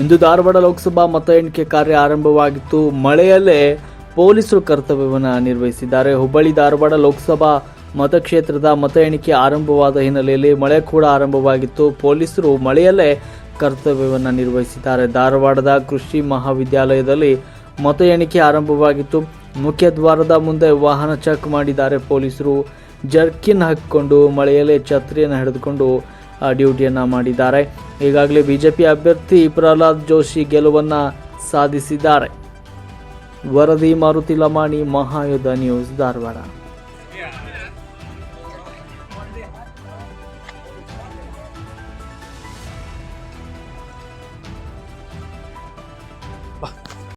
ಇಂದು ಧಾರವಾಡ ಲೋಕಸಭಾ ಮತ ಎಣಿಕೆ ಕಾರ್ಯ ಆರಂಭವಾಗಿತ್ತು. ಮಳೆಯಲ್ಲೇ ಪೊಲೀಸರು ಕರ್ತವ್ಯವನ್ನು ನಿರ್ವಹಿಸಿದ್ದಾರೆ. ಹುಬ್ಬಳ್ಳಿ ಧಾರವಾಡ ಲೋಕಸಭಾ ಮತಕ್ಷೇತ್ರದ ಮತ ಎಣಿಕೆ ಆರಂಭವಾದ ಹಿನ್ನೆಲೆಯಲ್ಲಿ ಮಳೆ ಕೂಡ ಆರಂಭವಾಗಿತ್ತು. ಪೊಲೀಸರು ಮಳೆಯಲ್ಲೇ ಕರ್ತವ್ಯವನ್ನು ನಿರ್ವಹಿಸಿದ್ದಾರೆ. ಧಾರವಾಡದ ಕೃಷಿ ಮಹಾವಿದ್ಯಾಲಯದಲ್ಲಿ ಮತ ಎಣಿಕೆ ಆರಂಭವಾಗಿತ್ತು. ಮುಖ್ಯ ದ್ವಾರದ ಮುಂದೆ ವಾಹನ ಚೆಕ್ ಮಾಡಿದ್ದಾರೆ ಪೊಲೀಸರು. ಜರ್ಕಿನ್ ಹಾಕಿಕೊಂಡು ಮಳೆಯಲ್ಲೇ ಛತ್ರಿಯನ್ನು ಹಿಡಿದುಕೊಂಡು ಡ್ಯೂಟಿಯನ್ನು ಮಾಡಿದ್ದಾರೆ. ಈಗಾಗಲೇ ಬಿಜೆಪಿ ಅಭ್ಯರ್ಥಿ ಪ್ರಹ್ಲಾದ್ ಜೋಶಿ ಗೆಲುವನ್ನು ಸಾಧಿಸಿದ್ದಾರೆ. ವರದಿ ಮಾರುತಿ ಲಮಾಣಿ ಮಹಾಯುದ್ಧ ನ್ಯೂಸ್ ಧಾರವಾಡ.